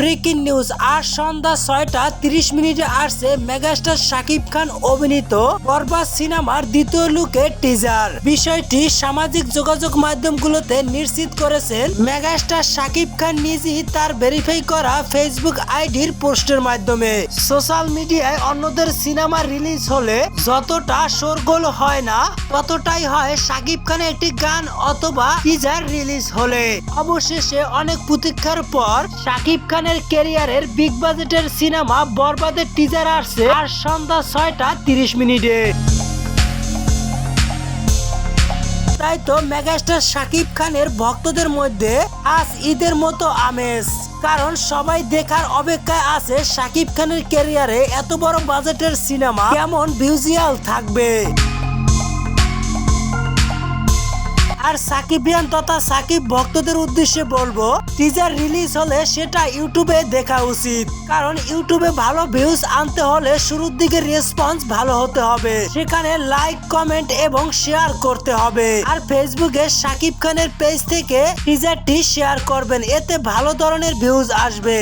Breaking news, আজ সন্ধ্যা ছয়টা তিরিশ মিনিটে আসছে মেগাস্টার শাকিব খান অভিনীত বরবাদ সিনেমার দ্বিতীয় লুকে টিজার বিষয়টি সামাজিক যোগাযোগ মাধ্যমগুলোতে নিশ্চিত করেছেন মেগাস্টার শাকিব খান নিজেই তার ভেরিফাই করা ফেসবুক আইডির পোস্টের মাধ্যমে। সোশ্যাল মিডিয়ায় অন্যদের সিনেমা রিলিজ হলে যতটা শোরগোল হয় না, ততটাই হয় শাকিব খানের একটি গান অথবা টিজার রিলিজ হলে। অবশেষে অনেক প্রতীক্ষার পর শাকিব খানের ক্যারিয়ারের বিগ বাজেটের সিনেমা বরবাদের টিজার আসছে আর সন্ধ্যা ছয়টা তিরিশ মিনিটে। তাই তো মেগাস্টার শাকিব খানের ভক্তদের মধ্যে আজ ঈদের মতো আমেজ। কারণ সবাই দেখার অপেক্ষায় আছে শাকিব খানের ক্যারিয়ারে এত বড় বাজেটের সিনেমা কেমন ভিউজিয়াল থাকবে। আর সাকিবিয়ান তথা সাকিব ভক্তদের উদ্দেশ্যে বলব টিজার রিলিজ হলে সেটা ইউটিউবে দেখা উচিত। কারণ ইউটিউবে ভালো ভিউজ আনতে হলে শুরুর দিকে রেসপন্স ভালো হতে হবে। সেখানে লাইক কমেন্ট এবং শেয়ার করতে হবে। আর ফেসবুকে সাকিব খানের পেজ থেকে টিজারটি শেয়ার করবেন, এতে ভালো ধরনের ভিউজ আসবে।